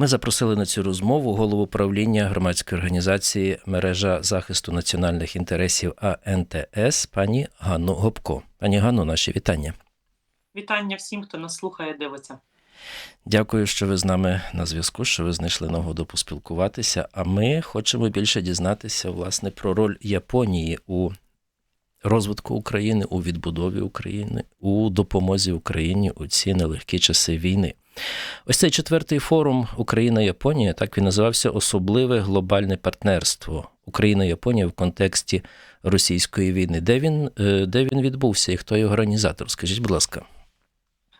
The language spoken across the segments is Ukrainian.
Ми запросили на цю розмову голову правління громадської організації мережа захисту національних інтересів АНТС пані Ганну Гопко. Пані Ганно, наші вітання. Вітання всім, хто нас слухає, дивиться. Дякую, що ви з нами на зв'язку, що ви знайшли нагоду поспілкуватися. А ми хочемо більше дізнатися власне про роль Японії у розвитку України, у відбудові України, у допомозі Україні у ці нелегкі часи війни. Ось цей четвертий форум Україна-Японія, так він називався Особливе глобальне партнерство Україна-Японія в контексті російської війни. Де він, е, де він відбувся і хто його організатор? Скажіть, будь ласка.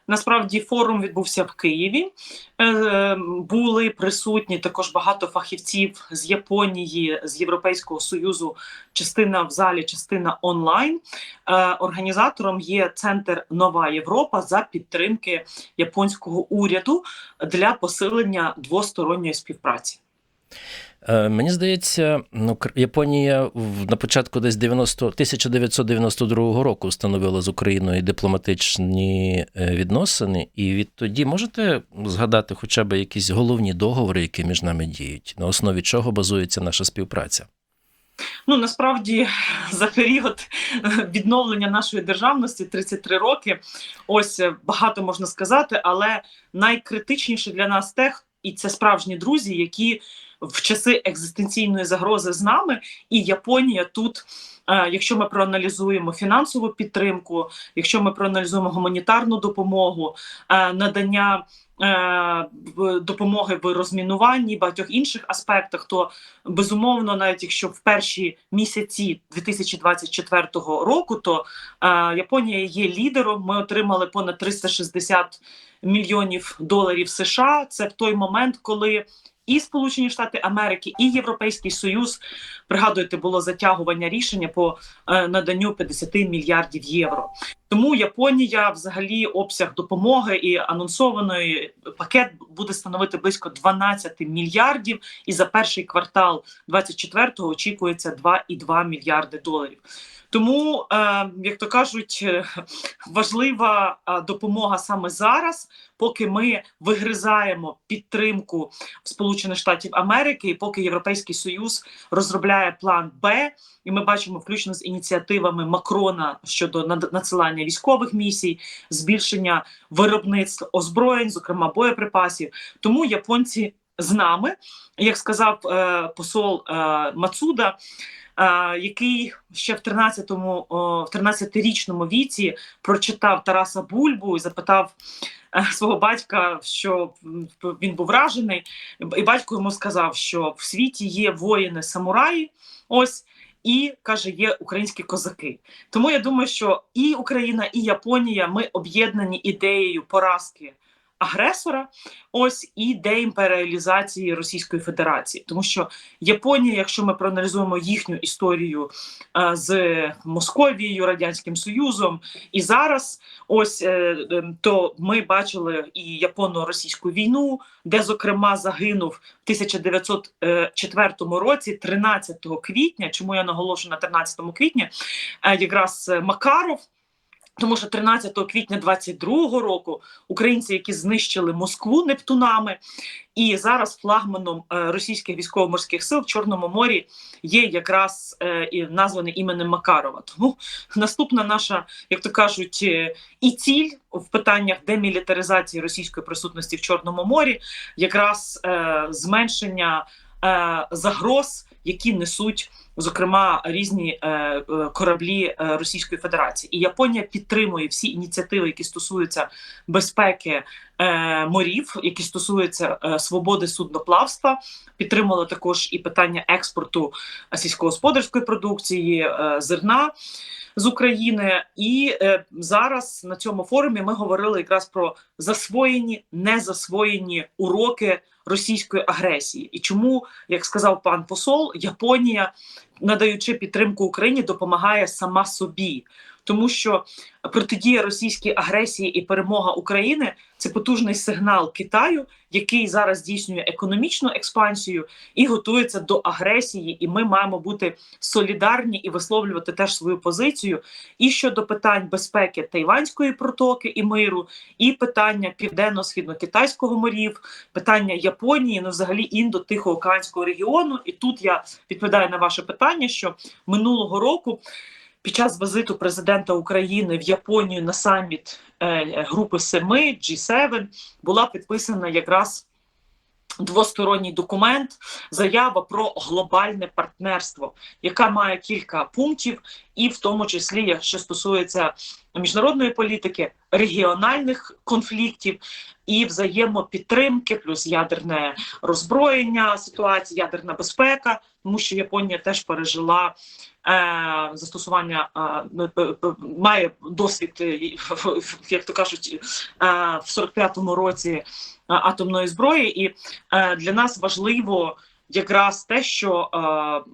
Насправді форум відбувся в Києві. Е, Були присутні також багато фахівців з Японії, з Європейського союзу. Частина в залі, частина онлайн. Е, Організатором є центр Нова Європа за підтримки японського уряду для посилення двосторонньої співпраці. Е, Мені здається, ну, Японія на початку десь 90, 1992 року встановила з Україною дипломатичні е, відносини, і відтоді можете згадати хоча б якісь головні договори, які між нами діють, на основі чого базується наша співпраця? Ну насправді за період е, відновлення нашої державності 33 роки. Ось багато можна сказати, але найкритичніше для нас те, і це справжні друзі, які в часи екзистенційної загрози з нами, і Японія тут. е, Якщо ми проаналізуємо фінансову підтримку, якщо ми проаналізуємо гуманітарну допомогу, е, надання е, допомоги в розмінуванні, багатьох інших аспектах, то безумовно, навіть якщо в перші місяці 2024 року, то Японія є лідером. Ми отримали понад 360 мільйонів доларів США. Це в той момент, коли і Сполучені Штати Америки, і Європейський Союз пригадуєте, було затягування рішення по е, наданню 50 мільярдів євро. Тому Японія, взагалі, обсяг допомоги і анонсованої пакет буде становити близько 12 мільярдів. І за перший квартал 24-го очікується 2,2 мільярди доларів. Тому, е, як то кажуть, е, важлива е, допомога саме зараз, поки ми вигризаємо підтримку Сполучених Штатів Америки, і поки Європейський Союз розробляє план Б, і ми бачимо включно з ініціативами Макрона щодо над- надсилання військових місій, збільшення виробництв озброєнь, зокрема боєприпасів. Тому японці з нами, як сказав е, посол е, Мацуда. е, Який ще в 13-му, в 13-річному віці прочитав Тараса Бульбу і запитав е, свого батька, що він був вражений, і батько йому сказав, що в світі є воїни-самураї, ось і каже, є українські козаки. Тому я думаю, що і Україна, і Японія ми об'єднані ідеєю поразки агресора, ось і деімперіалізації Російської Федерації, тому що Японія, якщо ми проаналізуємо їхню історію е, з Московією, радянським Союзом, і зараз, ось е, е, то ми бачили і японо-російську війну, де зокрема загинув в 1904 році, 13 квітня. Чому я наголошую на 13 квітня? е, Якраз е, Макаров. Тому що 13 квітня 22 року українці, які знищили Москву Нептунами, і зараз флагманом е, російських військово-морських сил в Чорному морі є якраз е, і названий іменем Макарова. Тому наступна наша, як то кажуть, е, і ціль в питаннях демілітаризації російської присутності в Чорному морі, якраз зменшення загроз, які несуть зокрема різні е, е, кораблі е, Російської Федерації. І Японія підтримує всі ініціативи, які стосуються безпеки морів, які стосуються свободи судноплавства. Підтримала також і питання експорту сільськогосподарської продукції, зерна. З України і е, зараз на цьому форумі ми говорили якраз про засвоєні, незасвоєні уроки російської агресії, і чому, як сказав пан посол, Японія, надаючи підтримку Україні, допомагає сама собі. Тому що протидія російській агресії і перемога України це потужний сигнал Китаю, який зараз здійснює економічну експансію і готується до агресії. І ми маємо бути солідарні і висловлювати теж свою позицію і щодо питань безпеки Тайванської протоки і миру, і питання південно-східно-китайського морів, питання Японії, ну взагалі індо-тихоокеанського регіону. І тут я відповідаю на ваше питання, що минулого року. Під час візиту президента України в Японію на саміт е, групи Семи G7 була підписана якраз двосторонній документ, заява про глобальне партнерство, яка має кілька пунктів, і в тому числі, що стосується міжнародної політики, регіональних конфліктів і взаємопідтримки, плюс ядерне роззброєння ситуації, ядерна безпека, тому що Японія теж пережила. Е, Застосування е, е, має досвід, е, як то кажуть, в 45-му році атомної зброї, і для нас важливо якраз те, що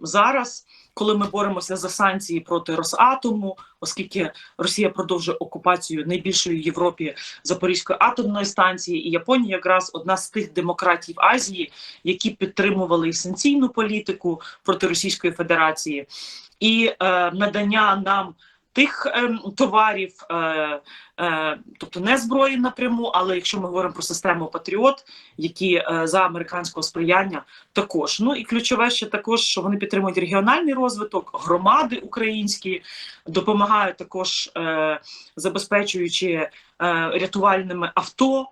зараз, коли ми боремося за санкції проти Росатому, оскільки Росія продовжує окупацію найбільшої в Європі Запорізької атомної станції, і Японія якраз одна з тих демократій Азії, які підтримували санкційну політику проти Російської Федерації, і е, надання нам. Тих ем, товарів, е, е, тобто не зброї напряму, але якщо ми говоримо про систему Патріот, які е, за американського сприяння, також ну і ключове ще також, що вони підтримують регіональний розвиток, громади українські допомагають також е, забезпечуючи е, рятувальними авто.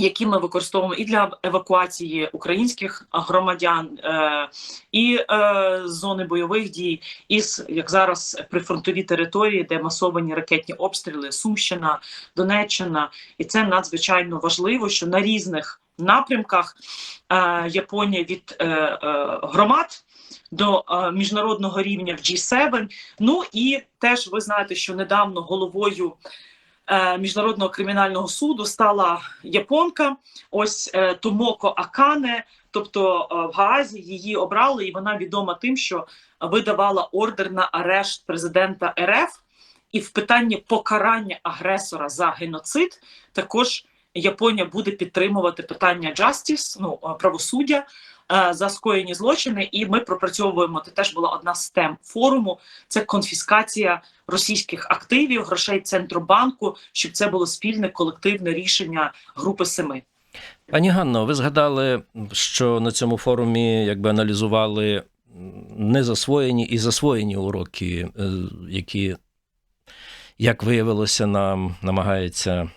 Які ми використовуємо і для евакуації українських громадян, е, і е, з зони бойових дій, і як зараз прифронтові території, де масовані ракетні обстріли, Сумщина, Донеччина, і це надзвичайно важливо, що на різних напрямках е, Японія від е, е, громад до е, міжнародного рівня в G7. Ну і теж ви знаєте, що недавно головою. Е, Міжнародного кримінального суду стала японка, ось е, Томоко Акане. Тобто е, в Гаазі її обрали, і вона відома тим, що видавала ордер на арешт президента РФ. І в питанні покарання агресора за геноцид також Японія буде підтримувати питання justice, ну правосуддя за скоєні злочини. І ми пропрацьовуємо. Це теж була одна з тем форуму. Це конфіскація російських активів, грошей центробанку, щоб це було спільне колективне рішення групи семи. Пані Ганно, ви згадали, що на цьому форумі якби аналізували незасвоєні і засвоєні уроки, е, які, як виявилося, нам намагається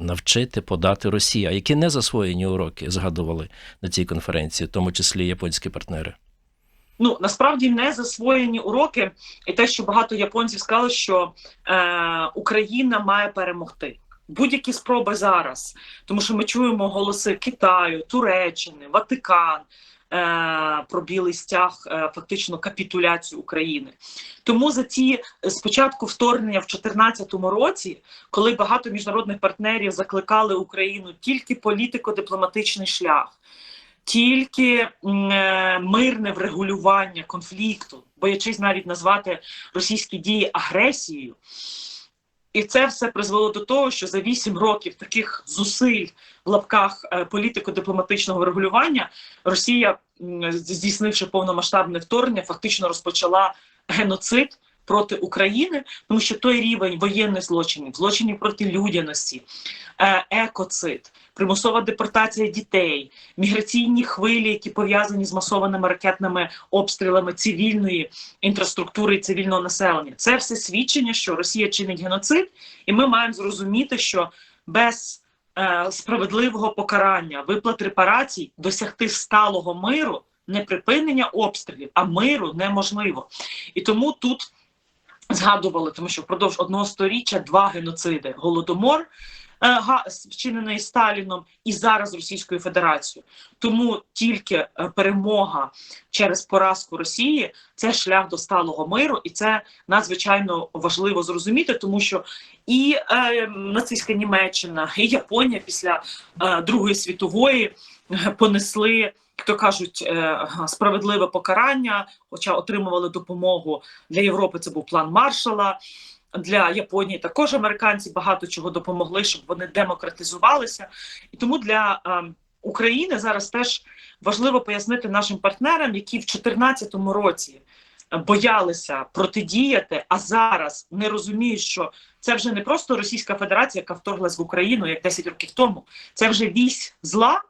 навчити, подати Росія. Які не засвоєні уроки згадували на цій конференції, в тому числі японські партнери? Ну насправді не засвоєні уроки, і те, що багато японців сказали, що е, Україна має перемогти. Будь-які спроби зараз, тому що ми чуємо голоси Китаю, Туреччини, Ватикан про білий стяг, е, фактично капітуляцію України. Тому за ці е, спочатку вторгнення в 2014 році, коли багато міжнародних партнерів закликали Україну тільки політико-дипломатичний шлях, тільки е, мирне врегулювання конфлікту, боячись навіть назвати російські дії агресією. І це все призвело до того, що за вісім років таких зусиль в лапках е, політико-дипломатичного врегулювання Росія, здійснивши повномасштабне вторгнення, фактично розпочала геноцид проти України, тому що той рівень воєнних злочинів, злочинів проти людяності, е, екоцид, примусова депортація дітей, міграційні хвилі, які пов'язані з масованими ракетними обстрілами цивільної інфраструктури і цивільного населення. Це все свідчення, що Росія чинить геноцид, і ми маємо зрозуміти, що без е, справедливого покарання, виплат репарацій, досягти сталого миру, не припинення обстрілів, а миру неможливо. І тому тут згадували, тому що впродовж одного сторіччя два геноциди: голодомор. е, Вчинений Сталіном і зараз Російською Федерацією, тому тільки е, перемога через поразку Росії це шлях до сталого миру, і це надзвичайно важливо зрозуміти, тому що і е, нацистська Німеччина, і Японія після е, Другої світової е, понесли, як то кажуть, е, справедливе покарання, хоча отримували допомогу для Європи. Це був план Маршала. Для Японії також американці багато чого допомогли, щоб вони демократизувалися. І тому для е, України зараз теж важливо пояснити нашим партнерам, які в 2014 році е, боялися протидіяти, а зараз не розуміють, що це вже не просто Російська Федерація, яка вторглась в Україну як 10 років тому. Це вже вісь зла.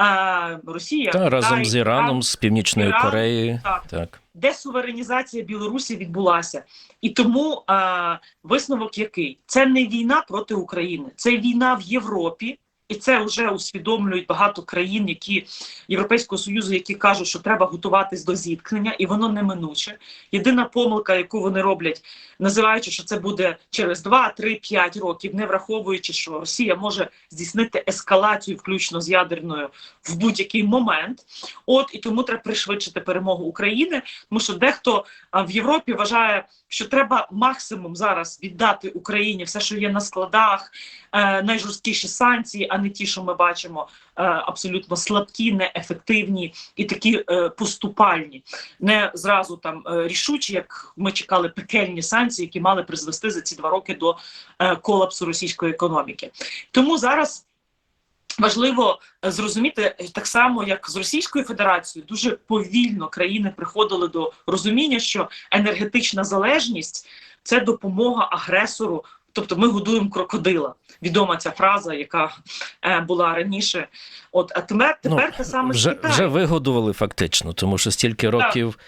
Е, Росія Та, разом Китай, з Іраном, з Північною Іран, Кореєю. так. Так. десуверенізація Білорусі відбулася, і тому а, висновок який це не війна проти України, це війна в Європі, і це вже усвідомлюють багато країн, які Європейського союзу, які кажуть, що треба готуватись до зіткнення, і воно неминуче. Єдина помилка, яку вони роблять, називаючи, що це буде через 2, 3, 5 років, не враховуючи, що Росія може здійснити ескалацію, включно з ядерною, в будь-який момент. От і тому треба пришвидшити перемогу України, тому що дехто в Європі вважає, що треба максимум зараз віддати Україні все, що є на складах, е, найжорсткіші санкції, а не ті, що ми бачимо, е, абсолютно слабкі, неефективні і такі е, поступальні, не зразу там рішучі, як ми чекали пекельні санкції, які мали призвести за ці два роки до колапсу російської економіки. Тому зараз. Важливо е, зрозуміти е, так само, як з Російською Федерацією, дуже повільно країни приходили до розуміння, що енергетична залежність це допомога агресору. Тобто ми годуємо крокодила. Відома ця фраза, яка е, була раніше. От а тепер, тепер те саме вже, Китаєм. вже вигодували фактично, тому що стільки років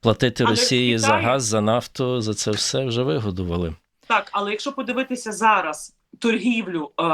платити Але Росії за газ, за нафту, за це все вже вигодували. Так, але якщо подивитися зараз торгівлю е,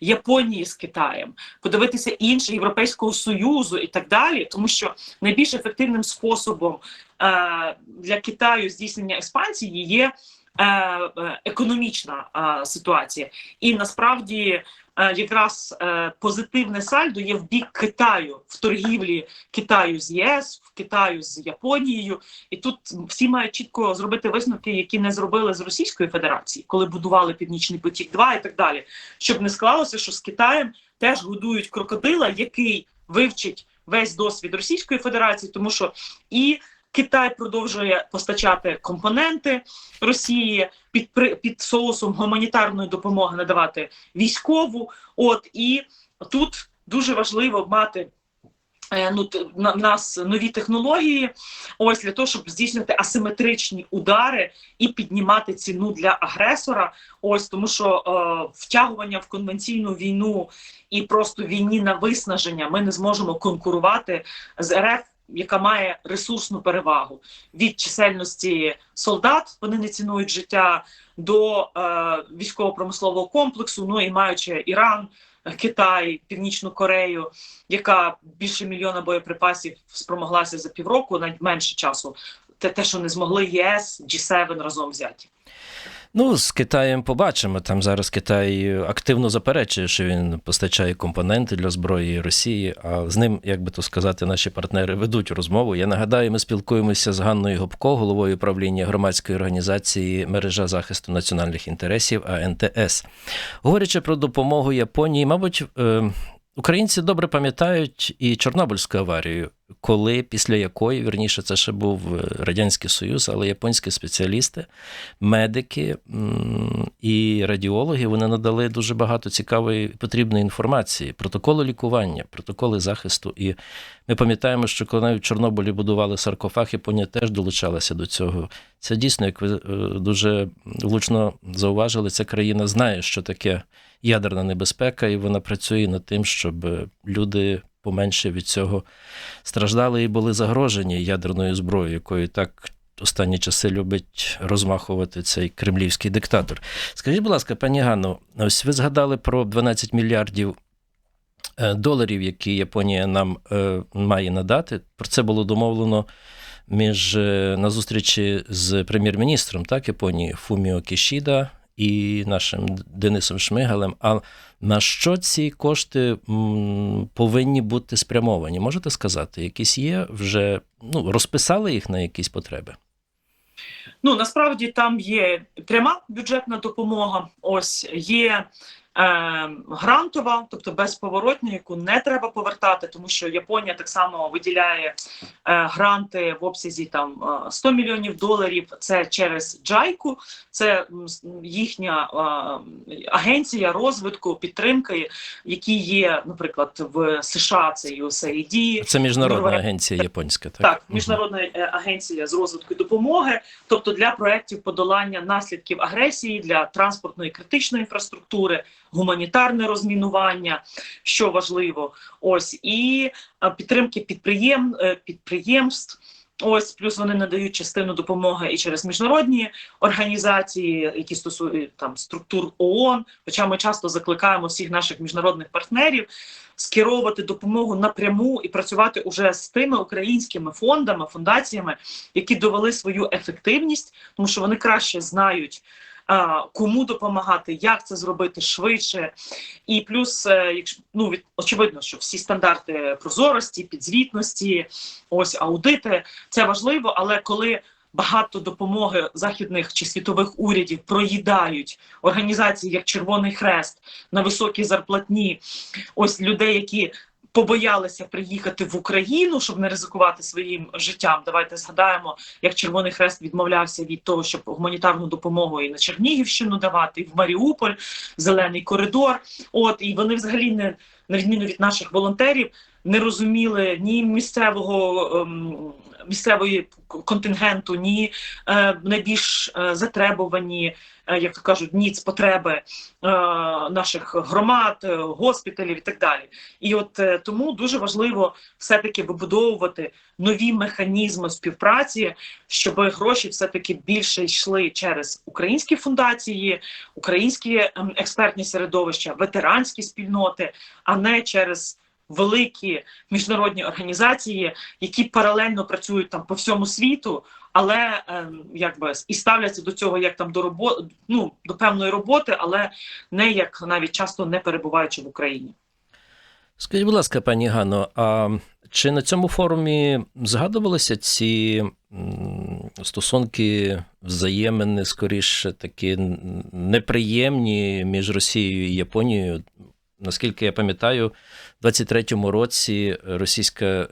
Японії з Китаєм, подивитися інше Європейського союзу і так далі, тому що найбільш ефективним способом е, для Китаю здійснення експансії є. е, е, Економічна е, ситуація, і насправді якраз е, позитивне сальдо є в бік Китаю в торгівлі Китаю з ЄС, в Китаю з Японією, і тут всі мають чітко зробити висновки, які не зробили з Російської Федерації, коли будували Північний потік 2 і так далі. Щоб не склалося, що з Китаєм теж годують крокодила, який вивчить весь досвід Російської Федерації, тому що і Китай продовжує постачати компоненти Росії під під соусом гуманітарної допомоги надавати військову. От і тут дуже важливо мати. е, Ну, на нас нові технології, ось для того, щоб здійснювати асиметричні удари і піднімати ціну для агресора. Ось тому, що е, втягування в конвенційну війну і просто війні на виснаження ми не зможемо конкурувати з РФ, яка має ресурсну перевагу від чисельності солдат. Вони не цінують життя до е, військово-промислового комплексу. Ну і маючи Іран, Китай, Північну Корею, яка більше мільйона боєприпасів спромоглася за півроку, навіть менше часу. Те, те, що не змогли ЄС, G7 разом взяті. Ну, з Китаєм побачимо. Там зараз Китай активно заперечує, що він постачає компоненти для зброї Росії. А з ним, як би то сказати, наші партнери ведуть розмову. Я нагадаю, ми спілкуємося з Ганною Гопко, головою правління громадської організації мережа захисту національних інтересів АНТС. Говорячи про допомогу Японії, мабуть, е, українці добре пам'ятають і Чорнобильську аварію, коли після якої, вірніше, це ще був е, Радянський Союз, але японські спеціалісти медики і радіологи вони надали дуже багато цікавої потрібної інформації, протоколи лікування, протоколи захисту. І ми пам'ятаємо, що коли навіть в Чорнобилі будували саркофаг, Японія теж долучалася до цього. Це дійсно, як ви е, дуже влучно зауважили, ця країна знає, що таке ядерна небезпека, і вона працює над тим, щоб люди поменше від цього страждали і були загрожені ядерною зброєю, якою так останні часи любить розмахувати цей кремлівський диктатор. Скажіть, будь ласка, пані Ганно, ось ви згадали про 12 мільярдів е, доларів, які Японія нам е, має надати. Про це було домовлено між е, на зустрічі з прем'єр-міністром так, Японії Фуміо Кішіда і нашим Денисом Шмигалем. А на що ці кошти повинні бути спрямовані? Можете сказати, якісь є вже ну, розписали їх на якісь потреби? Ну насправді там є пряма бюджетна допомога. Ось є грантова, тобто безповоротня, яку не треба повертати, тому що Японія так само виділяє е, гранти в обсязі там е, 100 мільйонів доларів. Це через Джайку, це їхня е, агенція розвитку підтримки, які є, наприклад, в США. Це USAID, Це міжнародна агенція японська, так? так, міжнародна е, агенція з розвитку і допомоги, тобто для проєктів подолання наслідків агресії, для транспортної критичної інфраструктури, гуманітарне розмінування, що важливо, ось і е, підтримки підприєм, е, підприємств. Ось плюс вони надають частину допомоги і через міжнародні організації, які стосують там структур ООН. Хоча ми часто закликаємо всіх наших міжнародних партнерів скеровувати допомогу напряму і працювати уже з тими українськими фондами, фундаціями, які довели свою ефективність, тому що вони краще знають. Кому допомагати, як це зробити швидше, і плюс, е, якщо ну від очевидно, що всі стандарти прозорості, підзвітності, ось аудити, це важливо. Але коли багато допомоги західних чи світових урядів проїдають організації, як Червоний Хрест на високі зарплатні, ось людей, які побоялися приїхати в Україну, щоб не ризикувати своїм життям. Давайте згадаємо, як Червоний Хрест відмовлявся від того, щоб гуманітарну допомогу і на Чернігівщину давати, і в Маріуполь, зелений коридор. От і вони взагалі не на відміну від наших волонтерів не розуміли ні місцевого. ем, Місцевої контингенту, ні е, найбільш е, затребувані, е, як то кажуть, ніц потреби наших громад, госпіталів і так далі. І от тому дуже важливо все-таки вибудовувати нові механізми співпраці, щоб гроші все-таки більше йшли через українські фундації, українські ем, експертні середовища, ветеранські спільноти, а не через великі міжнародні організації, які паралельно працюють там по всьому світу. Але ем, якби і ставляться до цього як там до робо... ну, до певної роботи, але не як навіть часто не перебуваючи в Україні. Скажіть, будь ласка, пані Гано, а чи на цьому форумі згадувалися ці стосунки взаємини, скоріше такі неприємні між Росією і Японією? Наскільки я пам'ятаю, в 23-му році Російська е,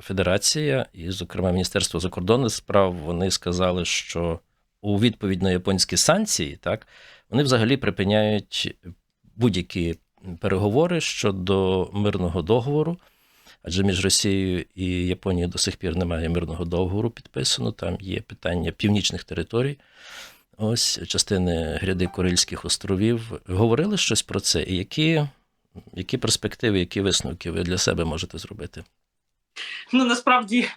Федерація і, зокрема, Міністерство закордонних справ вони сказали, що у відповідь на японські санкції, так, вони взагалі припиняють будь-які переговори щодо мирного договору, адже між Росією і Японією до сих пір немає мирного договору підписано. Там є питання північних територій, ось частини гряди Курильських островів. Говорили щось про це, і які, які перспективи, які висновки ви для себе можете зробити? Ну насправді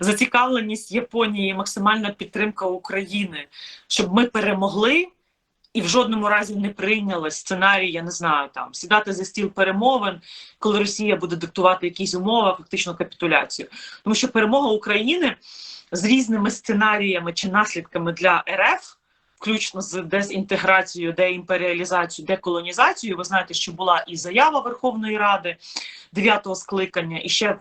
зацікавленість Японії, максимальна підтримка України, щоб ми перемогли. І в жодному разі не прийняли сценарій, я не знаю, там сідати за стіл перемовин, коли Росія буде диктувати якісь умови, фактично капітуляцію. Тому що перемога України з різними сценаріями чи наслідками для РФ, включно з дезінтеграцією, деімперіалізацією, деколонізацією. Ви знаєте, що була і заява Верховної Ради дев'ятого скликання, і ще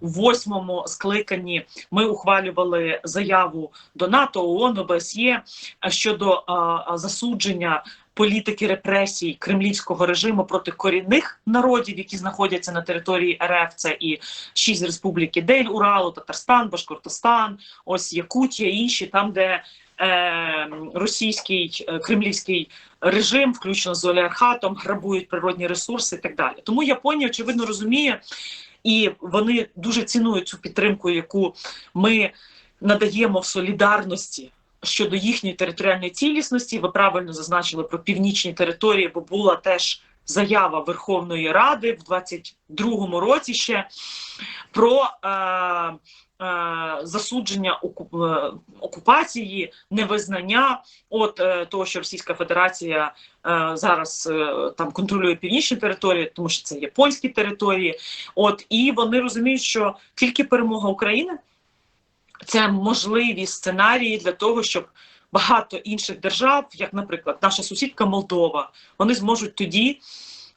в восьмому скликанні ми ухвалювали заяву до НАТО, ООН, ОБСЄ щодо а, засудження політики репресій кремлівського режиму проти корінних народів, які знаходяться на території РФ. Це і шість республіки Дель, Уралу, Татарстан, Башкортостан, ось Якутія, інші там, де російський е, кремлівський режим, включно з олігархатом, грабують природні ресурси і так далі. Тому Японія очевидно розуміє. І вони дуже цінують цю підтримку, яку ми надаємо в солідарності щодо їхньої територіальної цілісності. Ви правильно зазначили про північні території, бо була теж заява Верховної Ради в 22-му році ще про е, е, засудження е, окупації, невизнання от е, того, що Російська Федерація е, зараз там контролює північні території, тому що це японські території. От і вони розуміють, що тільки перемога України це можливі сценарії для того, щоб багато інших держав, як, наприклад, наша сусідка Молдова, вони зможуть тоді,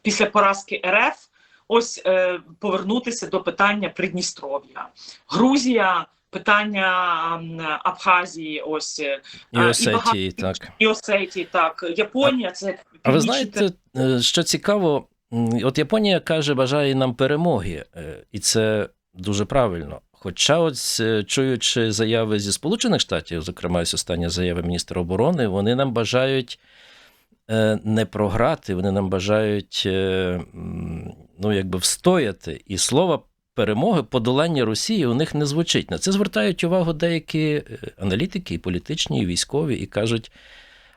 після поразки РФ, ось е, повернутися до питання Придністров'я, Грузія. Питання Абхазії, ось е, І багато так. і Осетії, так Японія це А ви знаєте, е, що цікаво, от Японія каже, бажає нам перемоги, е, і це дуже правильно. Хоча, ось е, чуючи заяви зі Сполучених Штатів, зокрема, ось остання заява міністра оборони, вони нам бажають е, не програти, вони нам бажають е, ну, якби встояти. І слово перемоги, подолання Росії у них не звучить. На це звертають увагу деякі е, аналітики, і політичні, і військові, і кажуть: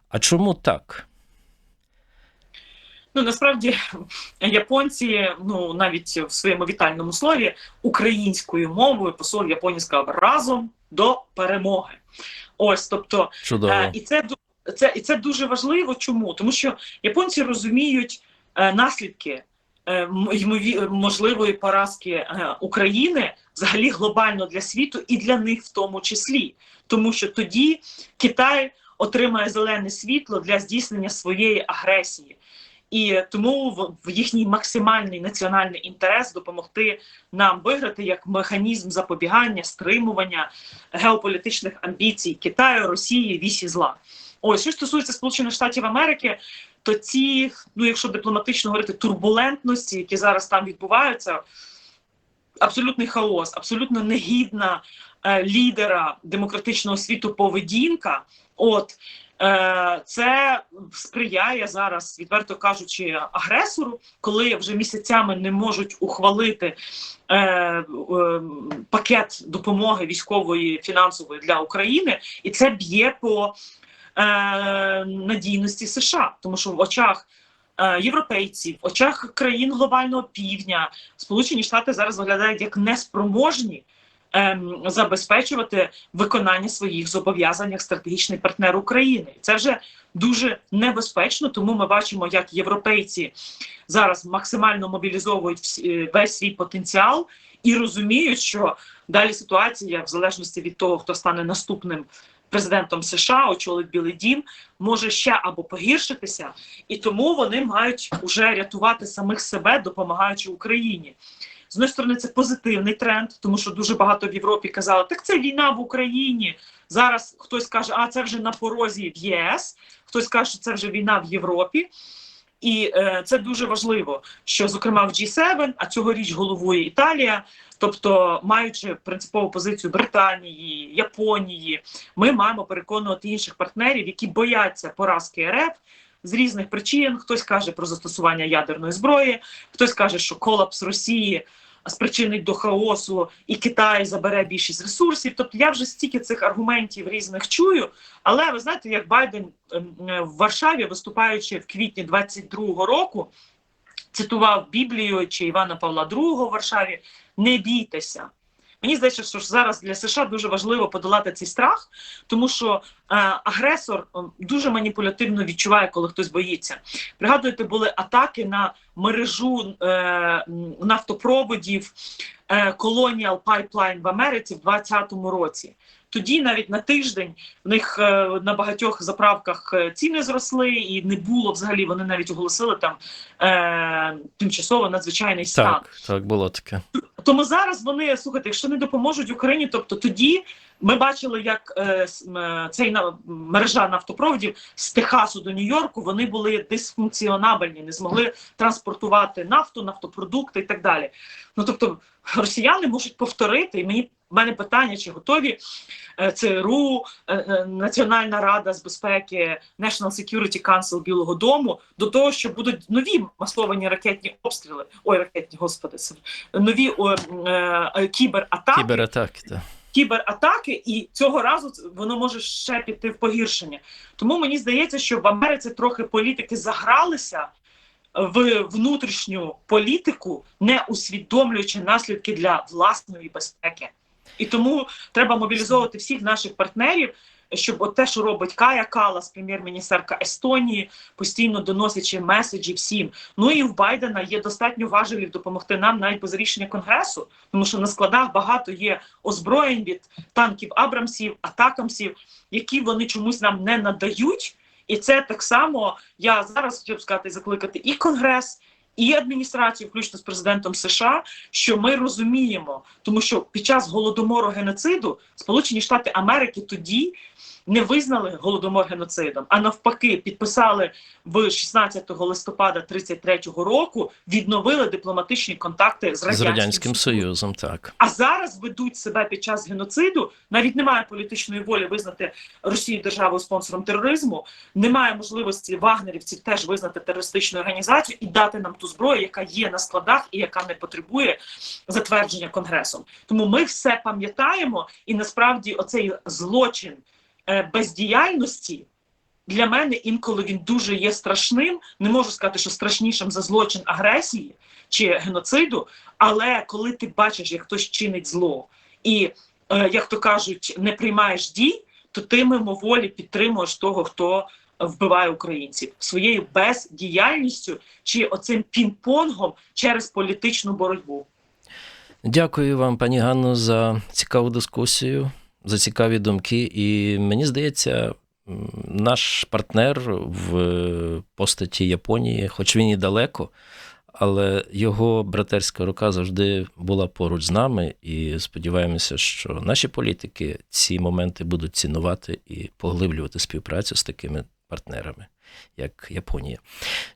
а чому так? Ну насправді японці, ну навіть в своєму вітальному слові українською мовою посол Японії сказав разом до перемоги. Ось, тобто, е, і це це і це дуже важливо. Чому? Тому що японці розуміють е, наслідки можливої поразки е, України взагалі глобально для світу і для них в тому числі, тому що тоді Китай отримає зелене світло для здійснення своєї агресії. І тому в їхній максимальний національний інтерес допомогти нам виграти як механізм запобігання, стримування геополітичних амбіцій Китаю, Росії, вісі зла. Ось що стосується Сполучених Штатів Америки, то ці, ну якщо дипломатично говорити, турбулентності, які зараз там відбуваються, абсолютний хаос, абсолютно негідна е, лідера демократичного світу поведінка. От е, це сприяє зараз, відверто кажучи, агресору, коли вже місяцями не можуть ухвалити е, е, пакет допомоги військової фінансової для України, і це б'є по надійності США, тому що в очах. е, Європейців, в очах країн глобального півдня Сполучені Штати зараз виглядають як неспроможні ем, забезпечувати виконання своїх зобов'язань як стратегічний партнер України. І Це вже дуже небезпечно, тому ми бачимо, як європейці зараз максимально мобілізовують всі- е, весь свій потенціал і розуміють, що далі ситуація, в залежності від того, хто стане наступним президентом США, очолить Білий Дім, може ще або погіршитися, і тому вони мають уже рятувати самих себе, допомагаючи Україні. З однієї сторони, це позитивний тренд, тому що дуже багато в Європі казали, так це війна в Україні. Зараз хтось каже, а це вже на порозі в ЄС, хтось каже, що це вже війна в Європі. І е, це дуже важливо, що зокрема в G7, а цьогоріч головує Італія, тобто маючи принципову позицію Британії, Японії, ми маємо переконувати інших партнерів, які бояться поразки РФ з різних причин. Хтось каже про застосування ядерної зброї, хтось каже, що колапс Росії спричинить до хаосу, і Китай забере більшість ресурсів. Тобто я вже стільки цих аргументів різних чую. Але ви знаєте, як Байден ем, е, в Варшаві, виступаючи в квітні 22-го року, цитував Біблію чи Івана Павла II в Варшаві: не бійтеся. Мені здається, що зараз для США дуже важливо подолати цей страх, тому що е, агресор е, дуже маніпулятивно відчуває, коли хтось боїться. Пригадуєте, були атаки на мережу е, нафтопроводів е, Colonial Pipeline в Америці в 2020 році. Тоді навіть на тиждень в них е, на багатьох заправках е, ціни зросли, і не було взагалі. Вони навіть оголосили там е, тимчасово надзвичайний стан. Так, так було таке. Тому зараз вони слухайте, якщо не допоможуть Україні, тобто тоді ми бачили, як е, е, цей на мережа нафтопроводів з Техасу до Нью-Йорку вони були дисфункціонабельні, не змогли транспортувати нафту, нафтопродукти і так далі. Ну тобто росіяни можуть повторити, і мені в мене питання, чи готові е, ЦРУ, е, е, Національна рада з безпеки, National Security Council Білого Дому до того, що будуть нові масовані ракетні обстріли. Ой, ракетні господи, нові о, е, кібератаки, Кібератаки. Так. кібератаки, і цього разу воно може ще піти в погіршення. Тому мені здається, що в Америці трохи політики загралися в внутрішню політику, не усвідомлюючи наслідки для власної безпеки. І тому треба мобілізовувати всіх наших партнерів, щоб от те, що робить Кая Калас, прем'єр-міністерка Естонії, постійно доносячи меседжі всім. Ну і в Байдена є достатньо важелів допомогти нам навіть без рішення конгресу, тому що на складах багато є озброєнь від танків Абрамсів, атакамсів, які вони чомусь нам не надають. І це так само я зараз хотів сказати закликати і конгрес. І адміністрацію, включно з президентом США, що ми розуміємо, тому що під час голодомору геноциду Сполучені Штати Америки тоді не визнали голодомор геноцидом, а навпаки, підписали в 16 листопада 33-го року, відновили дипломатичні контакти з З радянським, Радянським Союзом, так. а зараз ведуть себе під час геноциду. Навіть немає політичної волі визнати Росію державою спонсором тероризму. Немає можливості вагнерівців теж визнати терористичну організацію і дати нам ту зброю, яка є на складах і яка не потребує затвердження конгресом. Тому ми все пам'ятаємо, і насправді оцей злочин бездіяльності. Для мене інколи він дуже є страшним. Не можу сказати, що страшнішим за злочин агресії чи геноциду, але коли ти бачиш, як хтось чинить зло, і е, як то кажуть, не приймаєш дій, то ти мимоволі підтримуєш того, хто вбиває українців своєю бездіяльністю чи оцим пінг-понгом через політичну боротьбу. Дякую вам, пані Ганно, за цікаву дискусію, за цікаві думки. І мені здається, наш партнер в постаті Японії, хоч він і далеко, але його братерська рука завжди була поруч з нами, і сподіваємося, що наші політики ці моменти будуть цінувати і поглиблювати співпрацю з такими партнерами, як Японія.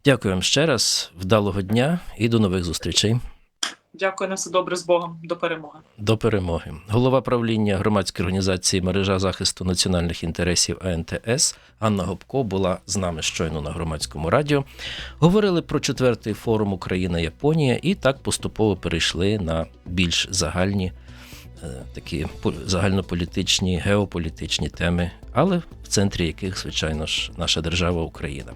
Дякую вам ще раз, вдалого дня і до нових зустрічей. Дякую на все добре з Богом. До перемоги. До перемоги. Голова правління громадської організації мережа захисту національних інтересів АНТС Анна Гопко була з нами щойно на громадському радіо. Говорили про четвертий форум Україна-Японія і так поступово перейшли на більш загальні е, такі по- загальнополітичні, геополітичні теми, але в центрі яких, звичайно ж, наша держава Україна.